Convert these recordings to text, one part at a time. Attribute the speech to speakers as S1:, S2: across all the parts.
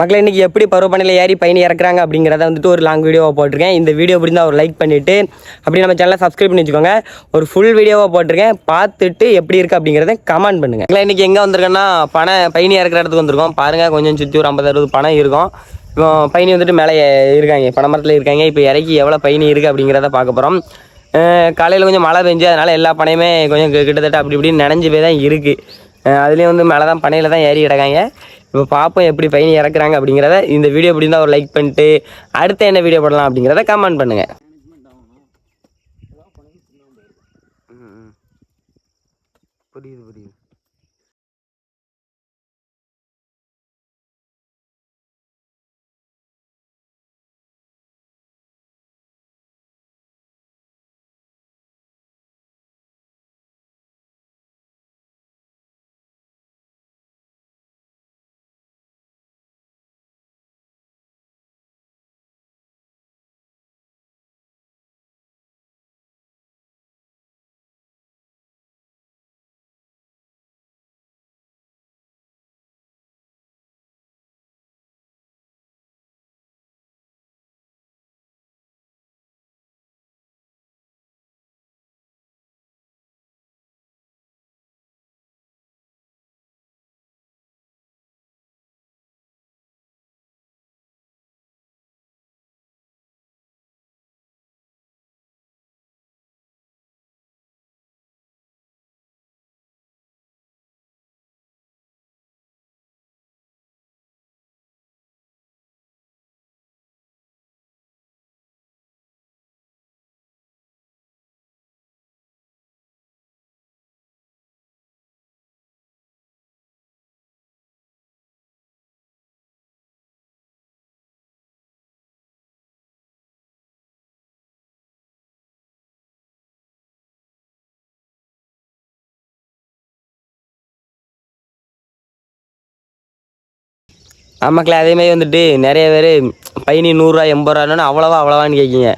S1: மக்களை இன்றைக்கி எப்படி பருவப்பனையில் ஏறி பயணி இறக்குறாங்க அப்படிங்கிறத வந்துட்டு ஒரு லாங் வீடியோவாக போட்டிருக்கேன். இந்த வீடியோ பிடிந்தா ஒரு லைக் பண்ணிவிட்டு அப்படி நம்ம சேனலை சப்ஸ்கிரைப் பண்ணி வச்சுக்கோங்க. ஒரு ஃபுல் வீடியோவாக போட்டிருக்கேன். பார்த்துட்டு எப்படி இருக்குது அப்படிங்கிறத கமெண்ட் பண்ணுங்கள் மக்களை இன்றைக்கி எங்கே வந்திருக்கேன்னா பனை பயணி இறக்குற இடத்துக்கு வந்திருக்கோம். பாருங்கள் கொஞ்சம் சுற்றி ஒரு ஐம்பது அறுபது பணம் இருக்கும். இப்போ பயணி வந்துட்டு மேலே இருக்காங்க பனைமரத்தில் இருக்காங்க. இப்போ இறக்கி எவ்வளோ பயணி இருக்குது அப்படிங்கிறத பார்க்க போகிறோம் காலையில் கொஞ்சம் மழை பெஞ்சு அதனால் எல்லா பனையுமே கொஞ்சம் கிட்டத்தட்ட அப்படி இப்படின்னு நனைஞ்சு போய் தான் இருக்குது அதுலேயும் வந்து மேலே தான் பனையில் தான் ஏறி கிடக்காங்க. இப்போ பார்ப்போம் எப்படி பையன் இறக்குறாங்க அப்படிங்கிறத இந்த வீடியோ பிடிந்தா ஒரு லைக் பண்ணிட்டு அடுத்து என்ன வீடியோ போடலாம் அப்படிங்கிறத கமெண்ட் பண்ணுங்கள் ஆமாக்களே அதேமாதிரி வந்துட்டு நிறைய பேர் பையனி நூறுரூவா எண்பது ரூபான்னு அவ்வளோவா அவ்வளோவான்னு கேட்குங்க.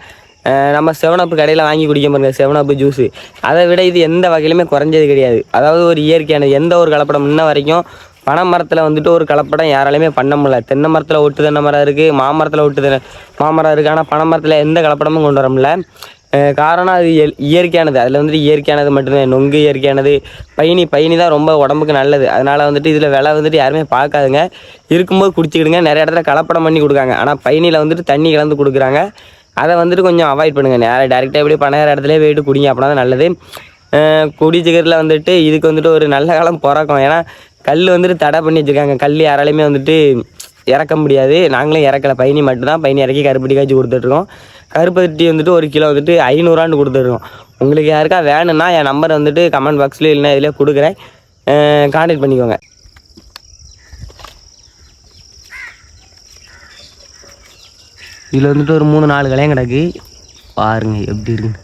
S1: நம்ம செவனப்பு கடையில் வாங்கி குடிக்க பாருங்கள் செவனப்பு ஜூஸு அதை விட இது எந்த வகையிலுமே குறைஞ்சது கிடையாது. அதாவது ஒரு இயற்கையானது எந்த ஒரு கலப்படம் இன்ன வரைக்கும் பனை மரத்தில் வந்துட்டு ஒரு கலப்படம் யாராலையுமே பண்ண முடியல. தென்னை மரத்தில் ஒட்டு தென்னை மரம் இருக்குது மாமரத்தில் ஒட்டு தென்னை மாமரம் இருக்குது ஆனால் பனை மரத்தில் எந்த கலப்படமும் கொண்டு வர முடியல. காரணம் அது இயல்- இயற்கையானது. அதில் வந்துட்டு இயற்கையானது மட்டும்தான் நொங்கு இயற்கையானது பயணி பயணி தான் ரொம்ப உடம்புக்கு நல்லது. அதனால் வந்துட்டு இதில் விலை வந்துட்டு யாருமே பார்க்காதுங்க. இருக்கும்போது குடிச்சிக்கிடுங்க. நிறைய இடத்துல கலப்படம் பண்ணி கொடுக்காங்க. ஆனால் பயணியில் வந்துட்டு தண்ணி கலந்து கொடுக்குறாங்க. அதை வந்துட்டு கொஞ்சம் அவாய்ட் பண்ணுங்கள் நேராக டேரெக்டாக எப்படி பணையார இடத்துல போயிட்டு குடிங்க. அப்படின்னா தான் நல்லது குடிச்சிக்கிறதுல வந்துட்டு இதுக்கு வந்துட்டு ஒரு நல்ல காலம் பிறக்கும். ஏன்னா கல் வந்துட்டு தடை பண்ணி வச்சுருக்காங்க. கல் யாராலையுமே வந்துட்டு இறக்க முடியாது. நாங்களும் இறக்கல. பயணி மட்டும்தான். பயணி இறக்கி கருப்பட்டி காய்ச்சி கொடுத்துட்ருக்கோம் கருப்பட்டி வந்துட்டு ஒரு கிலோ வந்துட்டு ஐநூறுரூவான்னு கொடுத்துருக்கோம். உங்களுக்கு யாருக்கா வேணும்னா என் நம்பர் வந்துட்டு கமெண்ட் பாக்ஸ்லேயும் இல்லைனா இதில் கொடுக்குறேன். கான்டாக்ட் பண்ணிக்கோங்க. இதில் வந்துட்டு ஒரு மூணு நாலு கலையும் கிடக்கு. பாருங்கள் எப்படி இருக்குன்னு.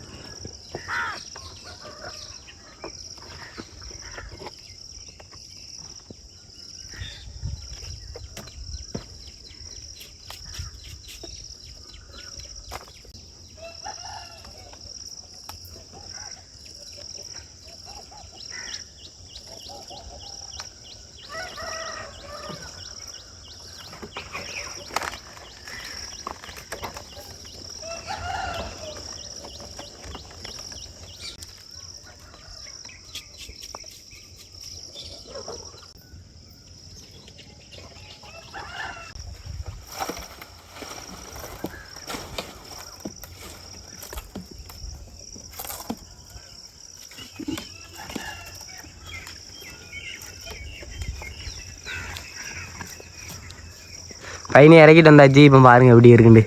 S1: பையனை இறக்கிட்டு வந்தாச்சு இப்போ பாருங்கள் எப்படி இருக்குண்டு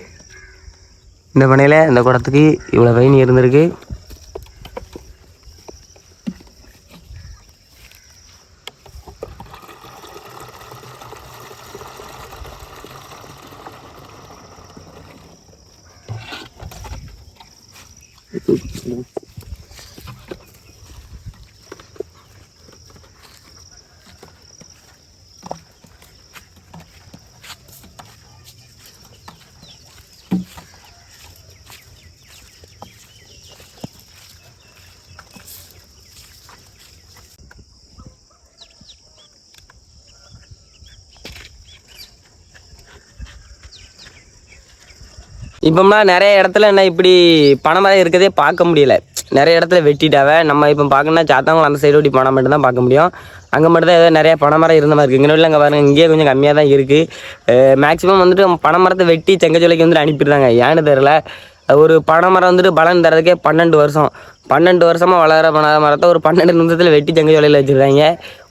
S1: இந்த பண்ணையில் இந்த குடத்துக்கு இவ்வளோ பையன் இருந்திருக்கு Thank you. இப்போம்னா நிறைய இடத்துல என்ன இப்படி பனைமரம் இருக்கதே பார்க்க முடியல. நிறைய இடத்துல வெட்டிட்டாவே. நம்ம இப்போ பார்க்கணும்னா சாத்தாங்குளம் அந்த சைடு ஓட்டி பணம் மட்டும் தான் பார்க்க முடியும். அங்கே மட்டும் தான் ஏதோ நிறைய பனைமரம் இருந்த மாதிரி இருக்குது இங்கே அங்கே பாருங்கள் இங்கேயே கொஞ்சம் கம்மியாக தான் இருக்குது மேக்ஸிமம் வந்துட்டு பனைமரத்தை வெட்டி செங்கச்சோலைக்கு வந்துட்டு அனுப்பிடுறாங்க. ஏன்னு தெரில ஒரு பனைமரம் வந்துட்டு பலன் தரதுக்கே பன்னெண்டு வருஷம். பன்னெண்டு வருஷமாக வளர பனை மரத்தை ஒரு பன்னெண்டு நிமிஷத்தில் வெட்டி செங்கல் செங்கச்சோலையில் வச்சுருக்காங்க.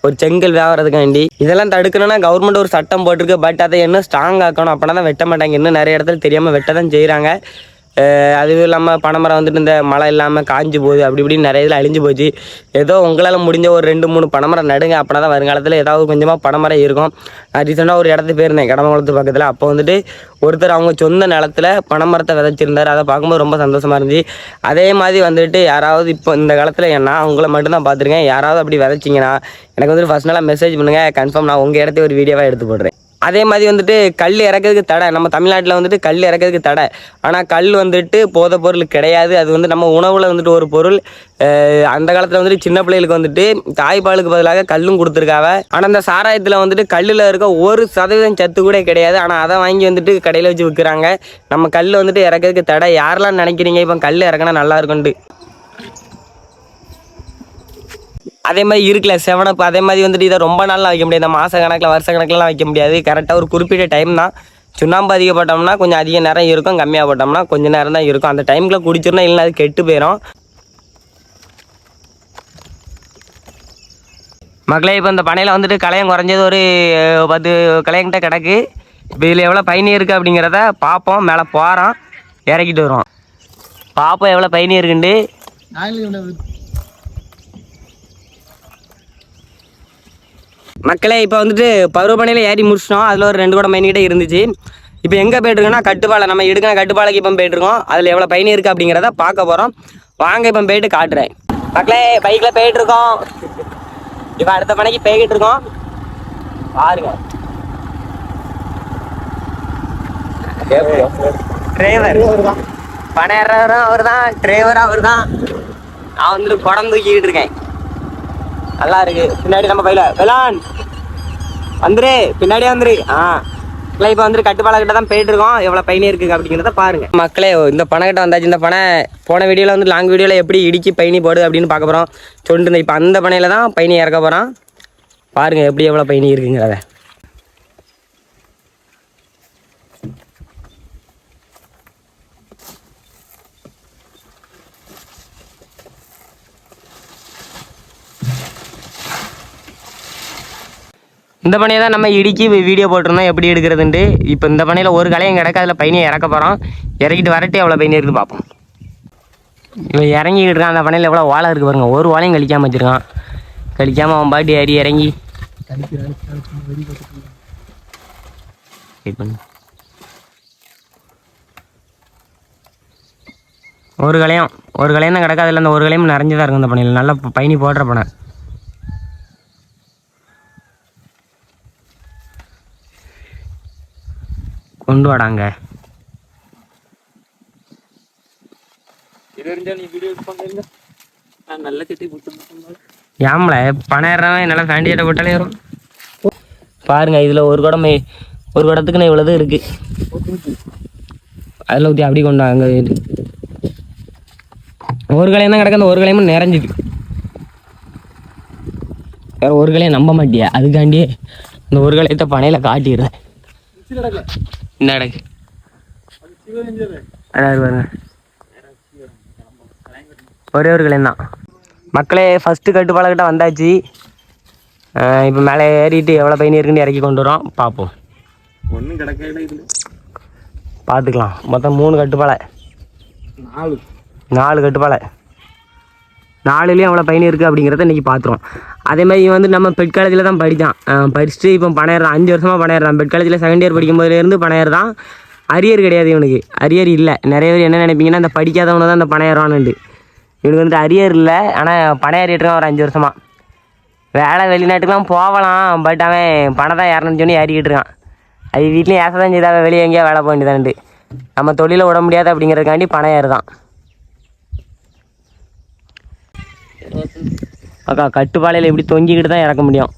S1: ஒரு செங்கல் வியாபாரத்துக்காண்டி. இதெல்லாம் தடுக்கணும்னா கவர்மெண்ட் ஒரு சட்டம் போட்டிருக்கு பட் அதை இன்னும் ஸ்ட்ராங் ஆக்கணும். அப்படின்னா தான் வெட்ட மாட்டாங்க. இன்னும் நிறைய இடத்துல தெரியாமல் வெட்ட தான் செய்கிறாங்க அதுவும் இல்லாமல் பனைமரம் வந்துட்டு இந்த மழை இல்லாமல் காஞ்சு போகுது அப்படி இப்படின்னு நிறைய இதில் அழிஞ்சு போச்சு. ஏதோ உங்களால் முடிஞ்ச ஒரு ரெண்டு மூணு பனைமரம் நடுங்க அப்படின்னா தான் வருங்காலத்தில் ஏதாவது கொஞ்சமாக பனைமரம் இருக்கும். நான் ரீசெண்டாக ஒரு இடத்துக்கு போயிருந்தேன் கடமங்குளத்து பக்கத்தில். அப்போ வந்துட்டு ஒருத்தர் அவங்க சொந்த நிலத்துல பனைமரத்தை விதைச்சிருந்தார். அதை பார்க்கும்போது ரொம்ப சந்தோஷமாக இருந்துச்சு. அதே மாதிரி வந்துட்டு யாராவது இப்போ இந்த காலத்தில் என்ன அவங்கள மட்டும்தான் பார்த்துருக்கேன். யாராவது அப்படி விதைச்சிங்கன்னா எனக்கு வந்துட்டு ஃபஸ்ட் நாளாக மெசேஜ் பண்ணுங்கள் கன்ஃபார்ம் நான் உங்கள் இடத்த ஒரு வீடியோவாக எடுத்து போடுறேன். அதே மாதிரி வந்துட்டு கல் இறக்கிறதுக்கு தடை. நம்ம தமிழ்நாட்டில் வந்துட்டு கல் இறக்கிறதுக்கு தடை. ஆனால் கல் வந்துட்டு போதை பொருள் கிடையாது. அது வந்து நம்ம உணவில் வந்துட்டு ஒரு பொருள். அந்த காலத்தில் வந்துட்டு சின்ன பிள்ளைகளுக்கு வந்துட்டு தாய்ப்பாலுக்கு பதிலாக கல்லும் கொடுத்துருக்காவ. ஆனால் அந்த சாராயத்தில் வந்துட்டு கல்லில் இருக்க ஒரு சதவீதம் சத்து கூட கிடையாது. ஆனால் அதை வாங்கி வந்துட்டு கடையில் வச்சு விற்கிறாங்க நம்ம கல் வந்துட்டு இறக்கிறதுக்கு தடை. யாரெல்லாம் நினைக்கிறீங்க இப்போ கல் இறக்கினா நல்லா இருக்குன்ட்டு? அதே மாதிரி இருக்குல்ல செவனப்பு அதே மாதிரி வந்துட்டு இதை ரொம்ப நாள்லாம் வைக்க முடியாது. மாத கணக்கில் வருஷ கணக்கிலலாம் வைக்க முடியாது. கரெக்டாக ஒரு குறிப்பிட்ட டைம் தான். சுண்ணாம்பு அதிகப்பட்டோம்னா கொஞ்சம் அதிக நேரம் இருக்கும். கம்மியாக போட்டோம்னா கொஞ்சம் நேரம் தான் இருக்கும். அந்த டைமில் குடிச்சிருந்தா இல்லைன்னா அது கெட்டு போயிடும் மக்களே இப்போ இந்த பனையில் வந்துட்டு கலையம் குறைஞ்சது ஒரு பத்து கலையங்கிட்ட கிடக்கு. இப்போ இதில் எவ்வளோ பயணி இருக்குது அப்படிங்கிறத பார்ப்போம் மேலே போகிறோம் இறக்கிட்டு வருவோம். பார்ப்போம் எவ்வளோ பயணி இருக்குண்டு மக்களே இப்போ வந்துட்டு பருவமனையில் ஏறி முடிச்சிட்டோம். அதில் ஒரு ரெண்டு கூட மைனிக்கிட்ட இருந்துச்சு. இப்போ எங்கே போயிட்டுருக்கோன்னா கட்டுப்பாலை நம்ம எடுக்கிற கட்டுப்பாலைக்கு இப்போ போயிட்டுருக்கோம். அதில் எவ்வளோ பயணி இருக்குது அப்படிங்கிறத பார்க்க போகிறோம் வாங்க இப்போ போயிட்டு காட்டுறேன். மக்களே பைக்கில் போயிட்டுருக்கோம். இப்போ அடுத்த பனைக்கு போய்கிட்டு இருக்கோம். பாருங்க. டிரைவர் ஏறவரும் அவர் தான் டிரைவர் அவர் தான் நான் வந்துட்டு குடம் தூக்கிக்கிட்டு இருக்கேன். நல்லா இருக்கு. பின்னாடி நம்ம பையில. வெளான் வந்துரு. பின்னாடியே வந்துரு. ஆ. இல்லை இப்போ வந்து கட்டுப்பாள கிட்ட தான் போயிட்டு இருக்கோம். எவ்வளோ பயணி இருக்குங்க அப்படிங்கிறத பாருங்க. மக்களே இந்த பணம் கிட்ட வந்தாச்சு. இந்த பனை போன வீடியோவில் வந்து லாங் வீடியோவில் எப்படி இடிக்கி பயணி போடுது அப்படின்னு பார்க்க போகிறோம் சொல்லிட்டு இப்போ அந்த பனையில தான் பயணி இறக்க போகிறோம் பாருங்க எப்படி எவ்வளோ பயணி இருக்குங்கிறத. இந்த பனையை தான் நம்ம இடிக்கி வீடியோ போட்டிருந்தோம். எப்படி எடுக்கிறதுன்ட்டு. இப்போ இந்த பனையில் ஒரு கலையும் கிடக்கு அதில் பையனை இறக்க போகிறோம் இறக்கிட்டு வரட்டு எவ்வளோ பையன் இருக்குது பார்ப்போம் இவன் இறங்கிக்கிட்டு இருக்கான். அந்த பனையில் எவ்வளோ வாழை இருக்குது பாருங்க. ஒரு வாழையும் கழிக்காமல் வச்சுருக்கான். கழிக்காமல் அவன் பாட்டி ஏறி இறங்கி. ஒரு கலையும் ஒரு கலையும் தான் கிடக்காது. இல்லை அந்த ஒரு கலையும் நிறைஞ்சதாக தான் இருக்கும் இந்த பனையில் நல்லா பயணி போடுற பனை கொண்டு வாடாங்க. ஏம்ல பணம் நல்லா ஃபேண்டியிட்ட போட்டாலே வரும். பாருங்க இதில் ஒரு குடம் ஒரு குடத்துக்கு நான் இவ்வளவு இருக்கு. அதில் ஊற்றி அப்படி கொண்டு வாங்க ஒரு கலையம் தான் கிடக்கு அந்த ஒரு கலையமும் நிறைஞ்சுது. வேற ஒரு கலையம் நம்ப மாட்டியா? அதுக்காண்டி அந்த ஒரு கலையத்தை பனையில் காட்டிடுறேன். என்ன கிடக்கு அதான் பாருங்க. ஒரே ஒரு கல்யாணம் தான் மக்களே ஃபஸ்ட்டு கட்டுப்பாளக்கிட்ட வந்தாச்சு. இப்போ மேலே ஏறிட்டு எவ்வளோ பயணி இருக்குன்னு இறக்கி கொண்டு வரோம். பார்ப்போம்.
S2: ஒன்றும் கிடக்கையில இது
S1: பார்த்துக்கலாம். மொத்தம் மூணு கட்டுப்பாலை
S2: நாலு.
S1: நாலு கட்டுப்பாலை நாலுலேயும் அவ்வளோ பயன் இருக்குது அப்படிங்கிறத இன்றைக்கி பார்த்துருவோம் அதே மாதிரி இவன் வந்து நம்ம பெட் காலேஜில் தான் படித்தான் படிச்சுட்டு இப்போ பணையிறான் அஞ்சு வருஷமாக பணையிறான் பெட் காலேஜில் செகண்ட் இயர் படிக்கும் போதுலேருந்து பணையிறான் தான் அரியர் கிடையாது இவனுக்கு. அரியர் இல்லை. நிறைய பேர் என்ன நினைப்பீங்கன்னா அந்த படிக்காதவனை தான் அந்த பணையறானுண்டு இவனுக்கு வந்து அரியர் இல்லை. ஆனால் பணையாறிட்டு இருக்கான் ஒரு அஞ்சு வருஷமாக வேலை வெளிநாட்டுக்கெலாம் போகலாம். பட் அவன் பணம் தான் ஏறணும்னு சொல்லி ஏறிக்கிட்டு இருக்கான் அது வீட்லேயும் ஏச தான் செய்தாவே வெளியே எங்கேயா வேலை போக வேண்டியதான்ட்டு நம்ம தொழிலை விட முடியாது அப்படிங்கிறதுக்காண்டி பணம் ஏறுதான் அக்கா கட்டுப்பாளையில் இப்படி தொங்கிக்கிட்டு தான் இறக்க முடியும்.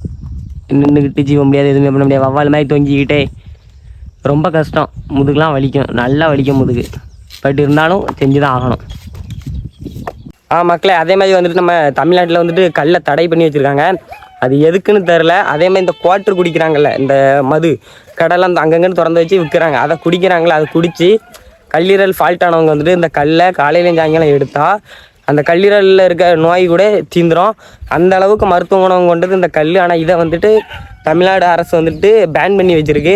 S1: நின்றுக்கிட்டு ஜீவ முடியாது எதுவுமே பண்ண முடியாது. வவ்வால் மாதிரி தொங்கிக்கிட்டே ரொம்ப கஷ்டம். முதுகுலாம் வலிக்கும். நல்லா வலிக்கும் முதுகு. பட் இருந்தாலும் செஞ்சு தான் ஆகணும். ஆ மக்களே அதே மாதிரி வந்துட்டு நம்ம தமிழ்நாட்டில் வந்துட்டு கல்லை தடை பண்ணி வச்சுருக்காங்க. அது எதுக்குன்னு தெரில அதே மாதிரி இந்த குவாட்ரு குடிக்கிறாங்கல்ல இந்த மது கடலை அந்த அங்கங்கன்னு திறந்து வச்சு விற்கிறாங்க. அதை குடிக்கிறாங்களே அதை குடித்து கல்லீரல் ஃபால்ட் ஆனவங்க வந்துட்டு இந்த கல்லை காலையிலையும் சாயங்காலம் எடுத்தால் அந்த கல்லீரலில் இருக்க நோய் கூட தீந்துரும். அந்த அளவுக்கு மருத்துவ குணம் கொண்டது இந்த கல் ஆனால் இதை வந்துட்டு தமிழ்நாடு அரசு வந்துட்டு பேன் பண்ணி வச்சிருக்கு.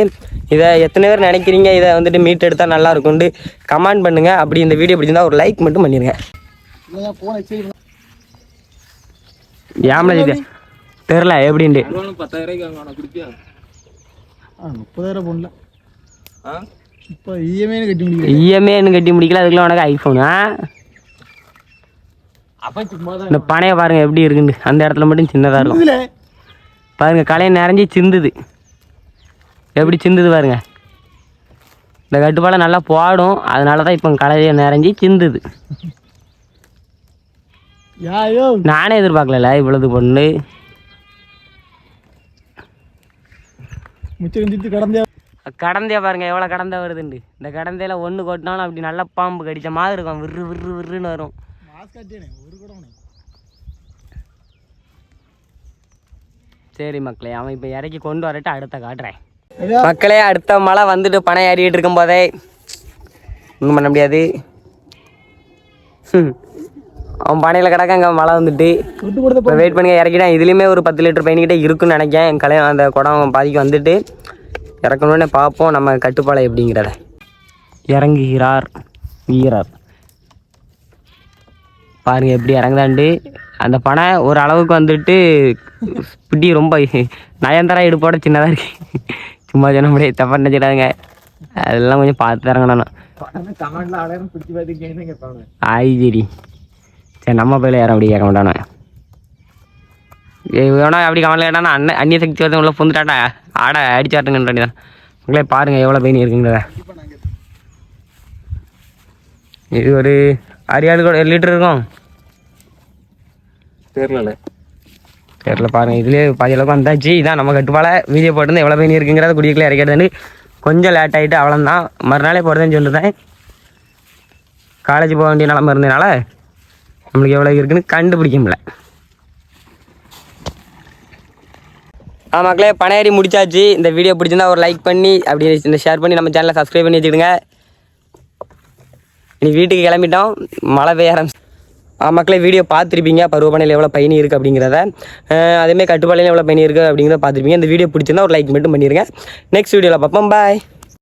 S1: இதை எத்தனை பேர் நினைக்கிறீங்க? இதை வந்துட்டு மீட் எடுத்தால் நல்லா இருக்கும்னு கமெண்ட் பண்ணுங்கள் அப்படி இந்த வீடியோ பிடிச்சிருந்தா ஒரு லைக் மட்டும் பண்ணிடுங்க ஏம்ல இது? தெரில எப்படின்ட்டு.
S3: முப்பதாயிரம் போடல.
S2: ஆ?
S3: இப்போ இஎம்ஐன்னு கட்டி முடியல
S1: இஎம்ஏன்னு கட்டி முடிக்கல. அதுக்குள்ள உனக்கு ஐஃபோனா இந்த பனையை பாருங்க எப்படி இருக்குன்னு. அந்த இடத்துல மட்டும் சின்னதாக இருக்கும். பாருங்க கலையை நிறைஞ்சி சிந்துது. எப்படி சிந்துது பாருங்க. இந்த கட்டுப்பாலை நல்லா போடும். அதனால தான் இப்போ கலையை நிறைஞ்சி சிந்துது. நானே எதிர்பார்க்கல இவ்வளவு பொண்ணு.
S3: முச்சம் சித்து கடந்தே.
S1: கடந்தே பாருங்க எவ்வளோ கடந்த வருதுண்டு இந்த கடந்தையில் ஒன்று கொட்டினாலும் அப்படி நல்ல பாம்பு கடிச்ச மாதிரி இருக்கும். விறு விறு விறுன்னு வரும்.
S3: மாஸ்க் காட்டியானே ஒரு கூட உனக்கு
S1: சரி மக்களே அவன் இப்போ இறக்கி கொண்டு வரட்டு அடுத்த காட்டுறேன். மக்களே அடுத்த மழை வந்துட்டு பணம் ஏறிட்டு இருக்கும் போதே ஒன்றும் பண்ண முடியாது. அவன் பனையில் கிடக்க அங்கே மழை வந்துட்டு. வெயிட் பண்ணி இறக்கிட்டேன் இதுலேயுமே ஒரு பத்து லிட்டர் பயணிக்கிட்டே இருக்குன்னு நினைக்கிறேன். கல்யாணம் அந்த குடம் பாதிக்கு வந்துட்டு. இறக்கணுன்னே பார்ப்போம் நம்ம கட்டுப்பாளை எப்படிங்கிறத. இறங்குகிறார் வீரர். பாருங்க எப்படி இறங்குதாண்டு அந்த பனை ஒரு அளவுக்கு வந்துட்டு பிடி ரொம்ப நயன்தாரா இடுப்போட சின்னதாக இருக்கு. சும்மா சொன்ன முடியாது தப்பா நினச்சிடாதுங்க. அதெல்லாம் கொஞ்சம் பார்த்து இறங்கணும் ஆய் சரி சரி நம்ம பையில யாரும் அப்படி கேட்க மாட்டானே. வேணா அப்படி கவலை கேட்டானா அண்ணன் அந்நிய சக்தி வந்து உள்ள புந்துட்டாட்டா ஆட அடிச்சாட்டுங்கன்ற வேண்டியதான் உங்களே பாருங்கள் எவ்வளோ பெயின் இருக்குங்கிறத. இது ஒரு அரியாடு கூட லிட்டர் இருக்கும்?
S2: தெரியல
S1: தெரியல பாருங்கள் இதுலேயே பாதி அளவுக்கு வந்தாச்சு. இதான் நம்ம கட்டுப்பால வீடியோ போட்டு எவ்வளோ பெயின் இருக்குங்கிறத குடிக்கல இறக்கிறது கொஞ்சம் லேட் ஆகிட்டு அவ்வளோதான் மறுநாளே போகிறதுன்னு சொல்லிட்டேன் காலேஜ் போக வேண்டிய நிலம இருந்ததுனால நம்மளுக்கு எவ்வளோ இருக்குன்னு கண்டுபிடிக்க முடியல. ஆ மக்களே பனையேறி முடிச்சாச்சு. இந்த வீடியோ பிடிச்சிருந்தா ஒரு லைக் பண்ணி அப்படி இந்த ஷேர் பண்ணி நம்ம சேனலை சப்ஸ்கிரைப் பண்ணி வச்சுக்கிடுங்க. நீ வீட்டுக்கு கிளம்பிட்டோம் மழை பெய்ய ஆரம்பிச்சு மக்களே வீடியோ பார்த்துருப்பீங்க. பருவமனையில் எவ்வளோ பயணி இருக்குது அப்படிங்கிறத. அதேமாதிரி கட்டுப்பாளையில் எவ்வளோ பயணி இருக்குது அப்படிங்கிறத பார்த்துருப்பீங்க. இந்த வீடியோ பிடிச்சிருந்தா ஒரு லைக் மட்டும் பண்ணிடுங்க நெக்ஸ்ட் வீடியோவில் பார்ப்போம். பாய்